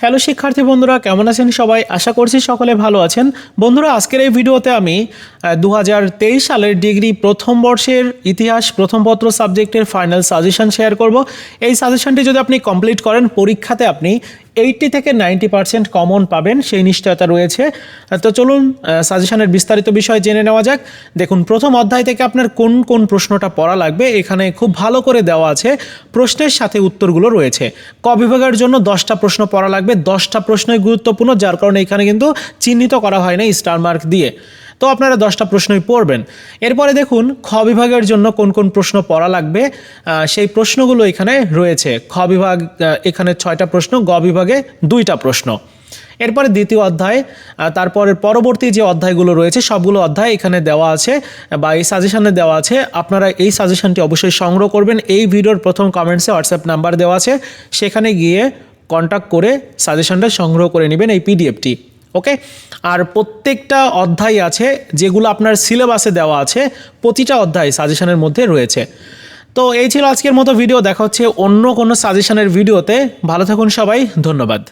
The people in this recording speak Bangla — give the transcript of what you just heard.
হ্যালো শিক্ষার্থী বন্ধুরা, কেমন আছেন সবাই? আশা করছি সকলে ভালো আছেন। বন্ধুরা, আজকের এই ভিডিওতে আমি দু হাজার তেইশ সালের ডিগ্রি প্রথম বর্ষের ইতিহাস, প্রথম পত্র সাবজেক্টের ফাইনাল সাজেশন শেয়ার করব। এই সাজেশনটি যদি আপনি কমপ্লিট করেন, পরীক্ষাতে আপনি এইটটি থেকে নাইনটি পার্সেন্ট কমন পাবেন, সেই নিশ্চয়তা রয়েছে। তো চলুন সাজেশনের বিস্তারিত বিষয় জেনে নেওয়া যাক। দেখুন, প্রথম অধ্যায় থেকে আপনার কোন কোন প্রশ্নটা পড়া লাগবে, এখানে খুব ভালো করে দেওয়া আছে। প্রশ্নের সাথে উত্তরগুলো রয়েছে। ক বিভাগের জন্য দশটা প্রশ্ন পড়া লাগবে। দশটা প্রশ্নই গুরুত্বপূর্ণ, যার কারণে এখানে কিন্তু চিহ্নিত করা হয় না স্টার মার্ক দিয়ে। তো আপনারা দশটা প্রশ্নই পড়বেন। এরপরে দেখুন, খ বিভাগের জন্য কোন কোন প্রশ্ন পড়া লাগবে? সেই প্রশ্নগুলো এখানে রয়েছে। খ বিভাগ এখানে ছয়টা প্রশ্ন, গ বিভাগে দুইটা প্রশ্ন। এরপরে দ্বিতীয় অধ্যায় তারপরে পরবর্তী যে অধ্যায়গুলো রয়েছে, সবগুলো অধ্যায় এখানে দেওয়া আছে, বা এই সাজেশনে দেওয়া আছে। আপনারা এই সাজেশনটি অবশ্যই সংগ্রহ করবেন। এই ভিডিওর প্রথম কমেন্টসে হোয়াটসঅ্যাপ নাম্বার দেওয়া আছে। সেখানে গিয়ে কন্ট্যাক্ট করে সাজেশনটা সংগ্রহ করে নেবেন এই পিডিএফটি। ওকে আর প্রত্যেকটা অধ্যায় আছে যেগুলো আপনার সিলেবাসে দেওয়া আছে, প্রতিটা অধ্যায় সাজেশনের মধ্যে রয়েছে। তো এই ছিল আজকের মতো ভিডিও দেখা হচ্ছে অন্য কোনো সাজেশনের ভিডিওতে ভালো থাকুন সবাই, ধন্যবাদ।